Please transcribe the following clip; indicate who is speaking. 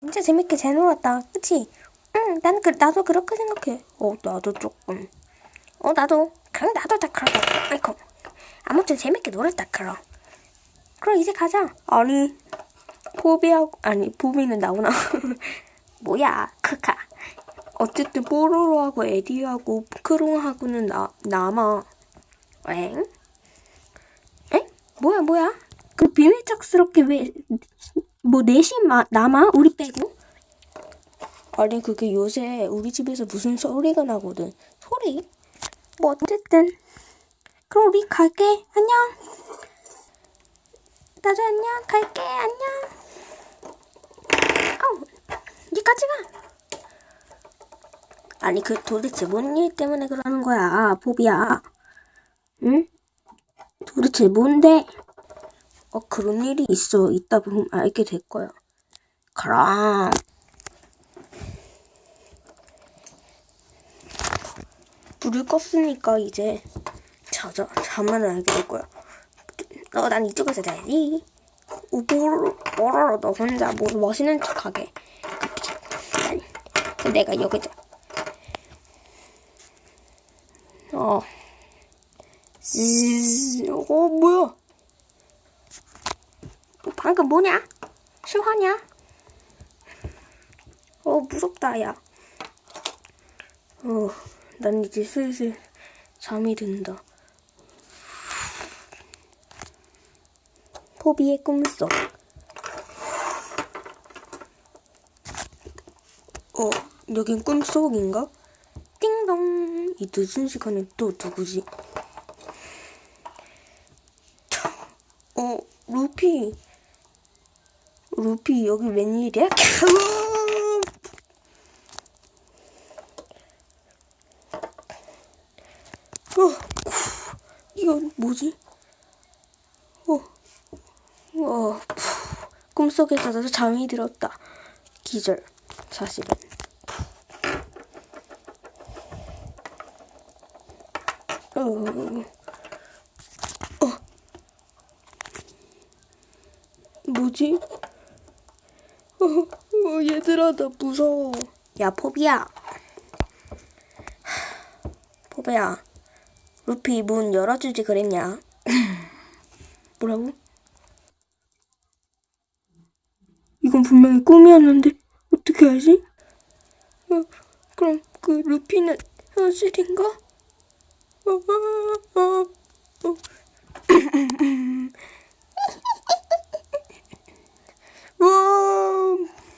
Speaker 1: 진짜 재밌게 잘 놀았다. 그치? 응, 난 그, 나도 그렇게 생각해. 어, 나도 조금. 어, 나도. 그럼 나도 다 그러고. 아이고. 아무튼 재밌게 놀았다, 그럼. 그럼 이제 가자. 아니, 포비하고, 아니, 포비는 나오나? 뭐야, 크카. 어쨌든 뽀로로하고 에디하고 크롱하고는 나, 남아. 엥? 에? 뭐야, 뭐야? 그 비밀적스럽게 왜, 뭐, 넷이 마, 남아? 우리 빼고? 아니, 그게 요새 우리 집에서 무슨 소리가 나거든. 소리? 뭐, 어쨌든. 그럼 우리 갈게. 안녕. 나도 안녕. 갈게. 안녕. 아우, 니까지 가. 아니, 그 도대체 뭔 일 때문에 그러는 거야, 보비야. 응? 도대체 뭔데? 어, 그런 일이 있어. 이따 보면 알게 될 거야. 그럼. 불을 껐으니까 이제 자자 자면 알게 될 거야. 너난 이쪽에서 자야지. 우보로 뭐라로 너 혼자 뭐 멋있는 척하게. 내가 여기다. 어. 어 뭐야? 방금 뭐냐? 실화냐? 어 무섭다 야. 어, 난 이제 슬슬 잠이 든다. 포비의 꿈속. 어, 여긴 꿈속인가? 띵동. 이 늦은 시간에 또 누구지? 어, 루피. 루피 여기 웬일이야? 어, 이건 뭐지? 어, 어, 푸, 꿈속에서 나도 잠이 들었다. 기절, 사실은. 어, 어, 뭐지? 어, 어, 얘들아, 나 무서워. 야, 포비야. 포비야. 루피 문 열어주지 그랬냐? 뭐라고? 이건 분명히 꿈이었는데 어떻게 알지? 어, 그럼 그 루피는 현실인가? 어, 어, 어, 어.